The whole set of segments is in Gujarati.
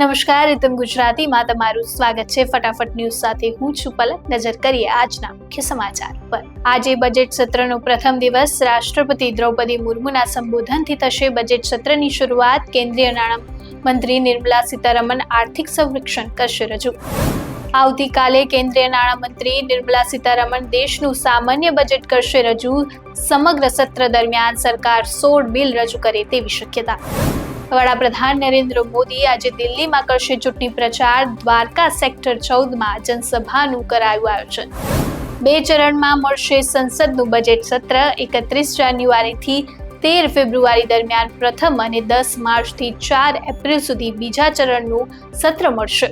નમસ્કાર, રીતમ ગુજરાતીમાં તમારું સ્વાગત છે. ફટાફટ ન્યૂઝ સાથે હું છું પલક. નજર કરીએ આજના મુખ્ય સમાચાર પર. આજે બજેટ સત્રનો પ્રથમ દિવસ રાષ્ટ્રપતિ દ્રૌપદી મુર્મુના સંબોધનથી થશે બજેટ સત્રની શરૂઆત. કેન્દ્રીય નાણાં મંત્રી નિર્મલા સીતારમણ આર્થિક સંરક્ષણ કરશે રજૂ. આવતીકાલે કેન્દ્રીય નાણામંત્રી નિર્મલા સીતારમણ દેશનું સામાન્ય બજેટ કરશે રજૂ. સમગ્ર સત્ર દરમિયાન સરકાર સોળ બિલ રજૂ કરે તેવી શક્યતા. વડાપ્રધાન નરેન્દ્ર મોદી આજે દિલ્હીમાં કરશે ચૂંટણી પ્રચાર. દ્વારકા સેક્ટર ચૌદમાં જનસભાનું કરાયું આયોજન. બે ચરણમાં મળશે સંસદનું બજેટ સત્ર એકત્રીસ જાન્યુઆરીથી તેર ફેબ્રુઆરી દરમિયાન પ્રથમ અને દસ માર્ચથી ચાર એપ્રિલ સુધી બીજા ચરણનું સત્ર મળશે.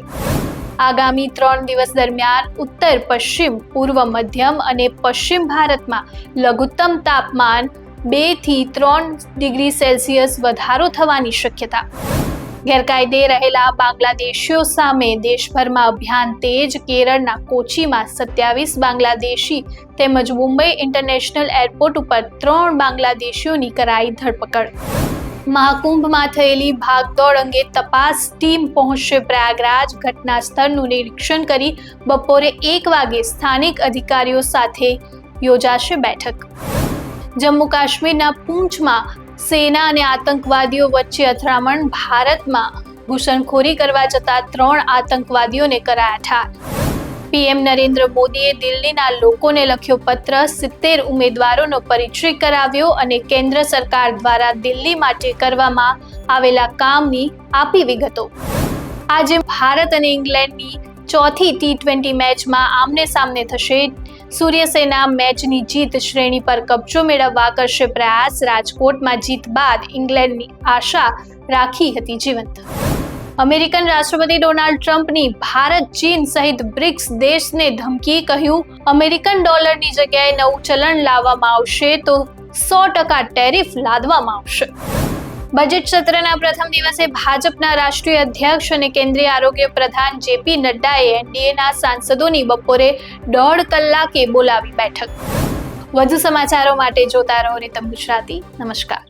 આગામી ત્રણ દિવસ દરમિયાન ઉત્તર, પશ્ચિમ, પૂર્વ, મધ્યમ અને પશ્ચિમ ભારતમાં લઘુત્તમ તાપમાન બેથી ત્રણ ડિગ્રી સેલ્સિયસ વધારો થવાની શક્યતા. ગેરકાયદે રહેલા બાંગ્લાદેશીઓ સામે દેશભરમાં અભિયાન તેજ કેરળના કોચીમાં સત્યાવીસ બાંગ્લાદેશી તેમજ મુંબઈ ઇન્ટરનેશનલ એરપોર્ટ ઉપર ત્રણ બાંગ્લાદેશીઓની કરાઈ ધરપકડ. મહાકુંભમાં થયેલી ભાગદોડ અંગે તપાસ ટીમ પહોંચશે પ્રયાગરાજ. ઘટના સ્થળનું નિરીક્ષણ કરી બપોરે એક વાગે સ્થાનિક અધિકારીઓ સાથે યોજાશે બેઠક. જમ્મુ કાશ્મીરના પૂંછમાં સેના અને આતંકવાદીઓ વચ્ચે અથડામણ, ભારતમાં ઘૂસણખોરી કરવા જતા ત્રણ આતંકવાદીઓને કરાયા ઠાર. પીએમ નરેન્દ્ર મોદીએ દિલ્હીના લોકોને લખ્યો પત્ર, સિત્તેર ઉમેદવારોનો પરિચય કરાવ્યો અને કેન્દ્ર સરકાર દ્વારા દિલ્હી માટે કરવામાં આવેલા કામની આપી વિગતો. આજે ભારત અને ઇંગ્લેન્ડની ચોથી ટી ટ્વેન્ટી મેચમાં આમને સામને થશે. સૂર્યસેના મેચની જીત શ્રેણી પર કબજો મેળવવા કરશે પ્રયાસ. રાજકોટમાં જીત બાદ ઇંગ્લેન્ડની આશા રાખી હતી જીવંત. અમેરિકન રાષ્ટ્રપતિ ડોનાલ્ડ ટ્રમ્પની ભારત ચીન સહિત બ્રિક્સ દેશને ધમકી કહ્યું, અમેરિકન ડોલરની જગ્યાએ નવું ચલણ લાવવામાં આવશે તો સો ટકા ટેરિફ લાદવામાં આવશે. બજેટ સત્રના પ્રથમ દિવસે ભાજપના રાષ્ટ્રીય અધ્યક્ષ અને કેન્દ્રીય આરોગ્ય પ્રધાન જેપી નડ્ડાએ એનડીએના સાંસદોની બપોરે દોઢ કલાકે બોલાવી બેઠક. વધુ સમાચારો માટે જોતા રહો રીતમ ગુજરાતી. નમસ્કાર.